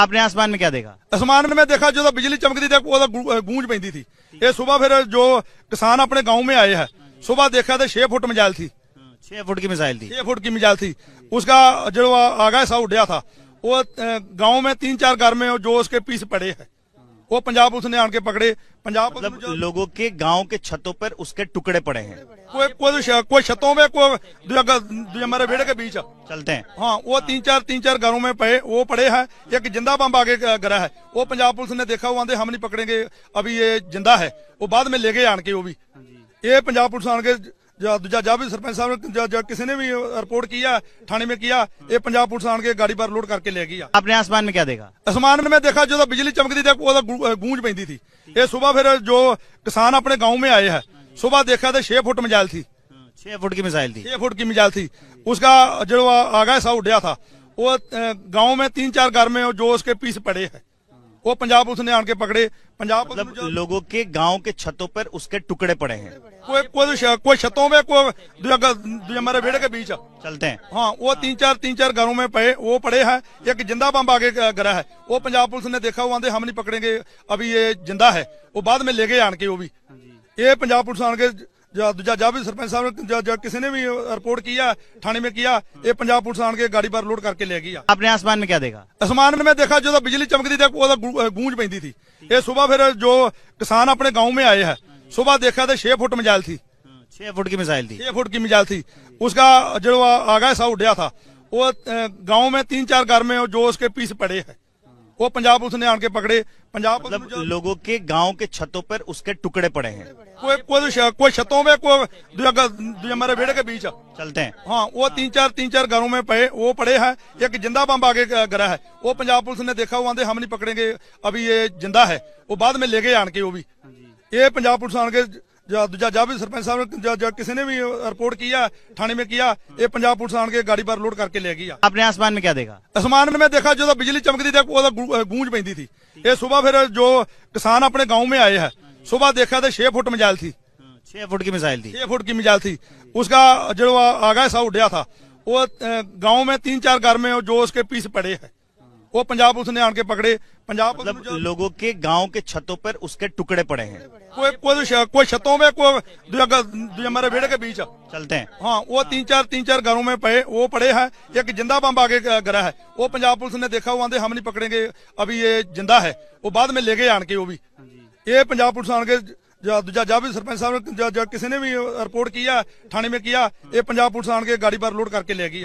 आपने आसमान में क्या देखा ਅਸਮਾਨ में देखा ਜਦੋਂ ਬਿਜਲੀ ਚਮਕਦੀ ਤੇ ਉਹਦਾ ਗੂ- ਅਹ ਗੂੰਜ ਪੈਂਦੀ ਸੀ ਇਹ ਸਵੇਰ ਫਿਰ ਜੋ किसान अपने गांव में आए हैं सुबह देखा तो छह फुट मजाल थी छह फुट की मिसाइल थी छह फुट की मिजाल थी उसका जो आगा सा उड़िया था वो गांव में तीन चार घर में जो उसके पीस पड़े हैं वो पंजाब पुलिस ने आन के पकड़े पंजाब पुलिस मतलब ने जो- लोगों के गांव के छतों पर उसके टुकड़े पड़े हैं कोई कोई श- कोई छतों में कोई दूजा ग- दूजा हमारे बेड़े के बीच चलते हैं हाँ वो तीन चार तीन चार घरों में पड़े वो पड़े हैं एक जिंदा बम आगे ग- गिरा है वो पंजाब पुलिस ने देखा वो आंधे हम नहीं पकड़ेंगे अभी ये जिंदा है वो बाद में ले गए आन के वो भी ये पंजाब पुलिस आन के जो दूजा जब भी सरपंच साहब ने जो- जो किसी ने भी रिपोर्ट किया थाने में किया ये पंजाब पुलिस आन के गाड़ी पर लोड करके ले गई आपने आसमान में क्या देखा ਅਸਮਾਨ में देखा ਜਦੋਂ ਬਿਜਲੀ ਚਮਕਦੀ ਤੇ ਉਹਦਾ ਗੂ- ਅਹ ਗੂੰਜ ਪੈਂਦੀ ਸੀ ਇਹ ਸਵੇਰ ਫਿਰ ਜੋ किसान अपने गांव में आए हैं सुबह देखा तो छह फुट मजाल थी छह फुट की मिसाइल थी छह फुट की मिजाल थी उसका जो आगा सा उड़िया था वो गांव में तीन चार घर में जो उसके पीस पड़े हैं वो पंजाब पुलिस ने आन के पकड़े पंजाब पुलिस ने मतलब जो- लोगों के गांव के छतों पर उसके टुकड़े पड़े हैं कोई कोई श- कोई छतों में कोई दूजा ग- दूजा हमारे बेड़े के बीच चलते हैं हाँ वो तीन चार तीन चार घरों में पड़े वो पड़े हैं एक जिंदा बम आगे ग- गिरा है वो पंजाब पुलिस ने देखा वो आंधे हम नहीं पकड़ेंगे अभी ये जिंदा है वो बाद में ले गए आन के वो भी ये पंजाब पुलिस आन के जो दूजा जब भी सरपंच साहब ने जो- जो किसी ने भी रिपोर्ट किया थाने में किया ये पंजाब पुलिस आन के गाड़ी पर लोड करके ले गई आपने आसमान में क्या देखा ਅਸਮਾਨ में देखा ਜਦੋਂ ਬਿਜਲੀ ਚਮਕਦੀ ਤੇ ਉਹਦਾ ਗੂ- ਅਹ ਗੂੰਜ ਪੈਂਦੀ ਸੀ ਇਹ ਸਵੇਰ ਫਿਰ ਜੋ किसान अपने गांव में आए हैं सुबह देखा तो छह फुट मजाल थी छह फुट की मिसाइल थी छह फुट की मिजाल थी उसका जो आगा सा उड़िया था वो गांव में तीन चार घर में जो उसके पीस पड़े हैं वो पंजाब पुलिस ने आन के पकड़े पंजाब पुलिस ने मतलब जो- लोगों के गांव के छतों पर उसके टुकड़े पड़े हैं कोई कोई श- कोई छतों में कोई दूजा ग- दूजा हमारे बेड़े के बीच चलते हैं हाँ वो तीन चार तीन चार घरों में पड़े वो पड़े हैं एक जिंदा बम आगे ग- गिरा है वो पंजाब पुलिस ने देखा वो आंधे हम नहीं पकड़ेंगे अभी ये जिंदा है वो बाद में ले गए आन के वो भी ये पंजाब पुलिस आन के जो दूजा जब भी सरपंच साहब किसी ने भी रिपोर्ट किया थाने में किया ये पंजाब पुलिस आन के गाड़ी पर लोड करके ले गई आपने आसमान में क्या देखा आसमान में देखा जो बिजली चमकती थी वो गूंज पैंती थी ये सुबह फिर जो किसान अपने गाँव में आए हैं सुबह देखा तो छह फुट मिजाइल थी छह फुट की मिसाइल थी छह फुट की मिसाइल थी उसका जो आगा हिस्सा उड़ था वो गाँव में तीन चार घर में जो उसके पीस पड़े हैं वो पंजाब पुलिस ने आन के पकड़े पंजाब पुलिस ने मतलब जो- लोगों के गांव के छतों पर उसके टुकड़े पड़े हैं कोई कोई श- कोई छतों में कोई दूजा ग- दूजा हमारे बेड़े के बीच चलते हैं हाँ वो तीन चार तीन चार घरों में पड़े वो पड़े हैं एक जिंदा बम आगे ग- गिरा है वो पंजाब पुलिस ने देखा वो आंधे हम नहीं पकड़ेंगे अभी ये जिंदा है वो बाद में ले गए आन के वो भी ये पंजाब पुलिस आन के जो दूजा जब भी सरपंच साहब ने जो- जो किसी ने भी रिपोर्ट किया थाने में किया ये पंजाब पुलिस आन के गाड़ी पर लोड करके ले गई